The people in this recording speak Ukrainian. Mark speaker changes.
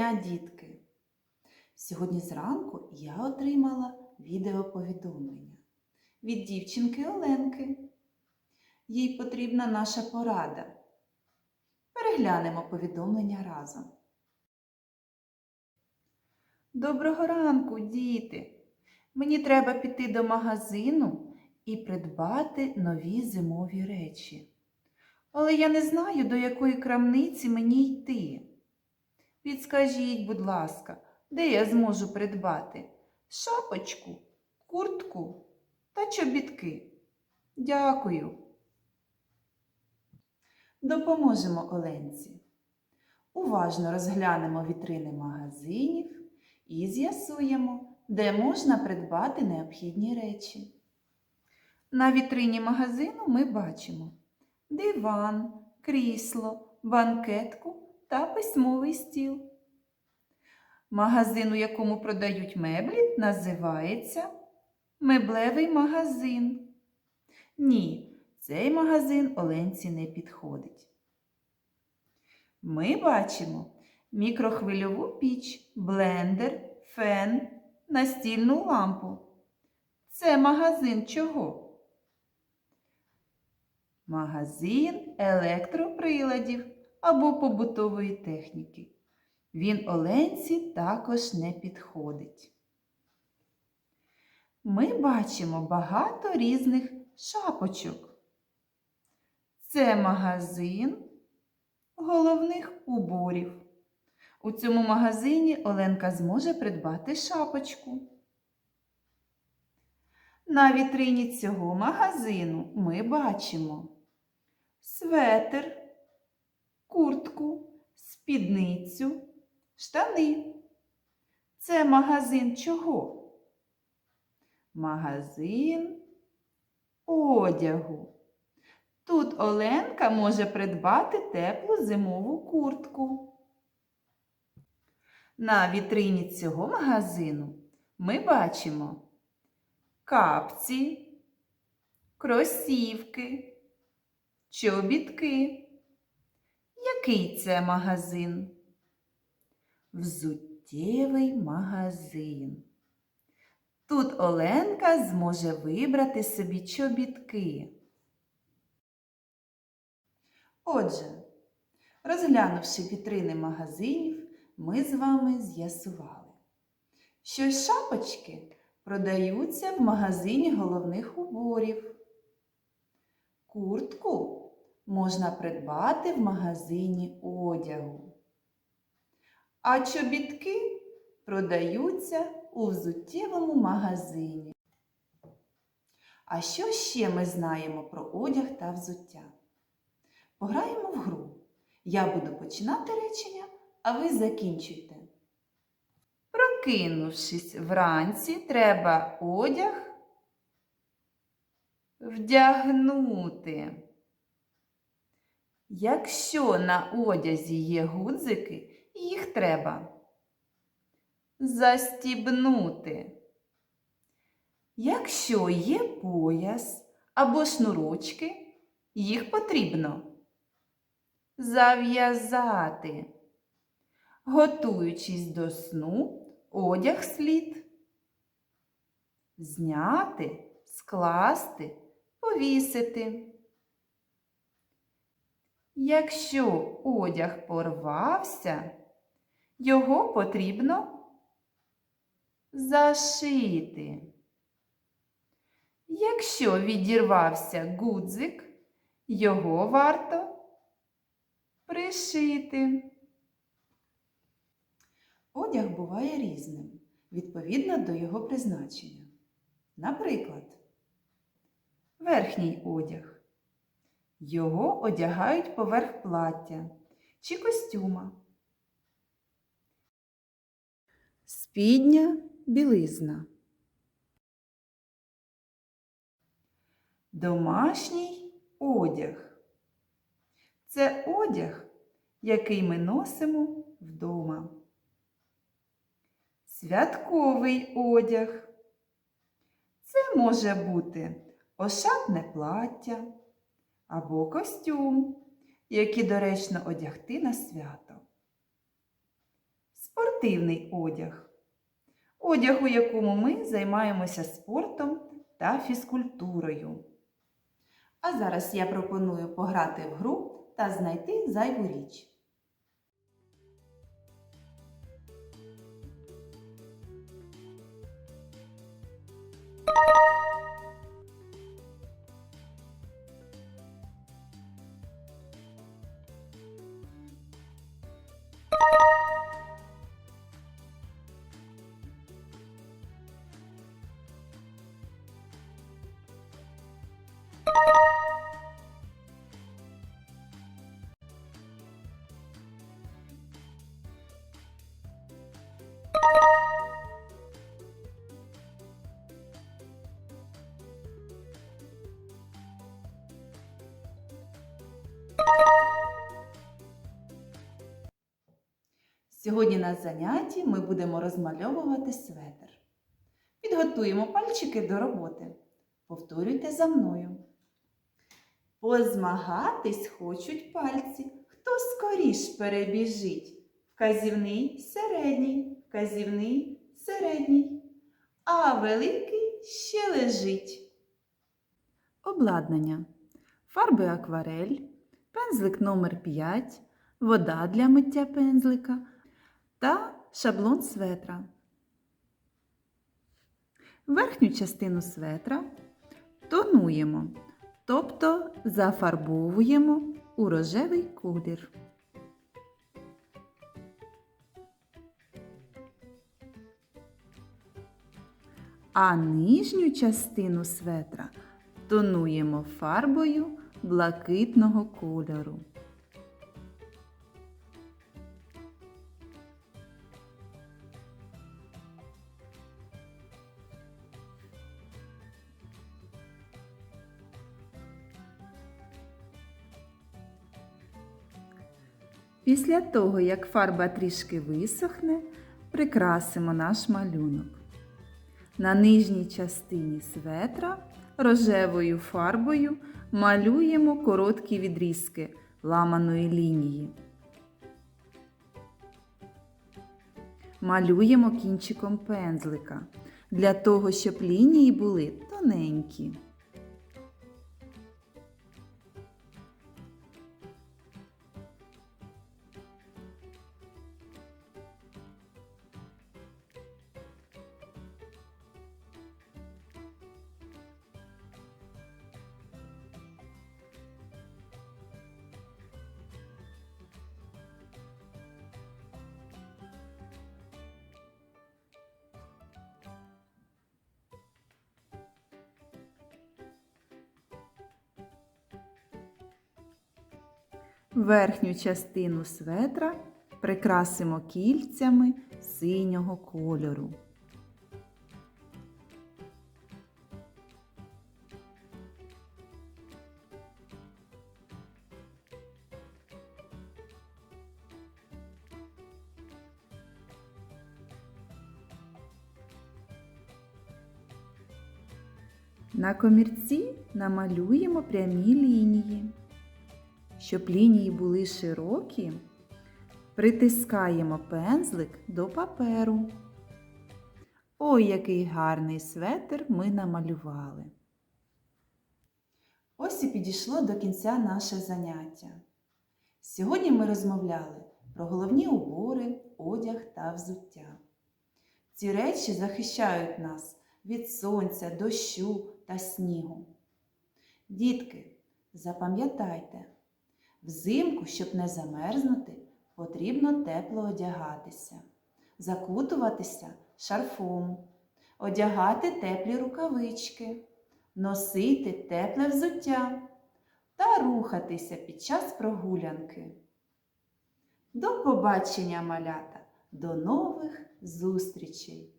Speaker 1: дня, дітки! Сьогодні зранку я отримала відеоповідомлення від дівчинки Оленки. Їй потрібна наша порада. Переглянемо повідомлення разом. Доброго ранку, діти! Мені треба піти до магазину і придбати нові зимові речі. Але я не знаю, до якої крамниці мені йти. Підскажіть, будь ласка, де я зможу придбати шапочку, куртку та чобітки? Дякую. Допоможемо Оленці. Уважно розглянемо вітрини магазинів і з'ясуємо, де можна придбати необхідні речі. На вітрині магазину ми бачимо диван, крісло, банкетку та письмовий стіл. Магазин, у якому продають меблі, називається меблевий магазин. Ні, цей магазин Оленці не підходить. Ми бачимо мікрохвильову піч, блендер, фен, настільну лампу. Це магазин чого? Магазин електроприладів або побутової техніки. Він Оленці також не підходить. Ми бачимо багато різних шапочок. Це магазин головних уборів. У цьому магазині Оленка зможе придбати шапочку. На вітрині цього магазину ми бачимо светр, куртку, спідницю, штани. Це магазин чого? Магазин одягу. Тут Оленка може придбати теплу зимову куртку. На вітрині цього магазину ми бачимо капці, кросівки, чобітки. Який це магазин? Взуттєвий магазин. Тут Оленка зможе вибрати собі чобітки. Отже, розглянувши вітрини магазинів, ми з вами з'ясували, що шапочки продаються в магазині головних уборів. Куртку можна придбати в магазині одягу. А чобітки продаються у взуттєвому магазині. А що ще ми знаємо про одяг та взуття? Пограємо в гру. Я буду починати речення, а ви закінчуйте. Прокинувшись вранці, треба одяг вдягнути. Якщо на одязі є гудзики, їх треба застібнути. Якщо є пояс або шнурочки, їх потрібно зав'язати. Готуючись до сну, одяг слід зняти, скласти, повісити. Якщо одяг порвався, його потрібно зашити. Якщо відірвався гудзик, його варто пришити. Одяг буває різним, відповідно до його призначення. Наприклад, верхній одяг. Його одягають поверх плаття чи костюма. Спідня білизна. Домашній одяг. Це одяг, який ми носимо вдома. Святковий одяг. Це може бути ошатне плаття або костюм, які доречно одягти на свято. спортивний одяг. Одяг, у якому ми займаємося спортом та фізкультурою. А зараз я пропоную пограти в гру та знайти зайву річ. Сьогодні на занятті ми будемо розмальовувати светр. Підготуємо пальчики до роботи. Повторюйте за мною. Позмагатись хочуть пальці. Хто скоріш перебіжить? Вказівний середній, вказівний середній, а великий ще лежить. Обладнання. Фарби акварель, пензлик номер 5, вода для миття пензлика та шаблон светра. Верхню частину светра тонуємо, тобто зафарбовуємо у рожевий колір. А нижню частину светра тонуємо фарбою блакитного кольору. Після того, як фарба трішки висохне, прикрасимо наш малюнок. На нижній частині светра рожевою фарбою малюємо короткі відрізки ламаної лінії. Малюємо кінчиком пензлика для того, щоб лінії були тоненькі. Верхню частину светра прикрасимо кільцями синього кольору. На комірці намалюємо прямі лінії. Щоб лінії були широкі, притискаємо пензлик до паперу. Ой, який гарний светр ми намалювали. Ось і підійшло до кінця наше заняття. Сьогодні ми розмовляли про головні убори, одяг та взуття. Ці речі захищають нас від сонця, дощу та снігу. Дітки, запам'ятайте, Взимку, щоб не замерзнути, потрібно тепло одягатися, закутуватися шарфом, одягати теплі рукавички, носити тепле взуття та рухатися під час прогулянки. До побачення, малята, до нових зустрічей!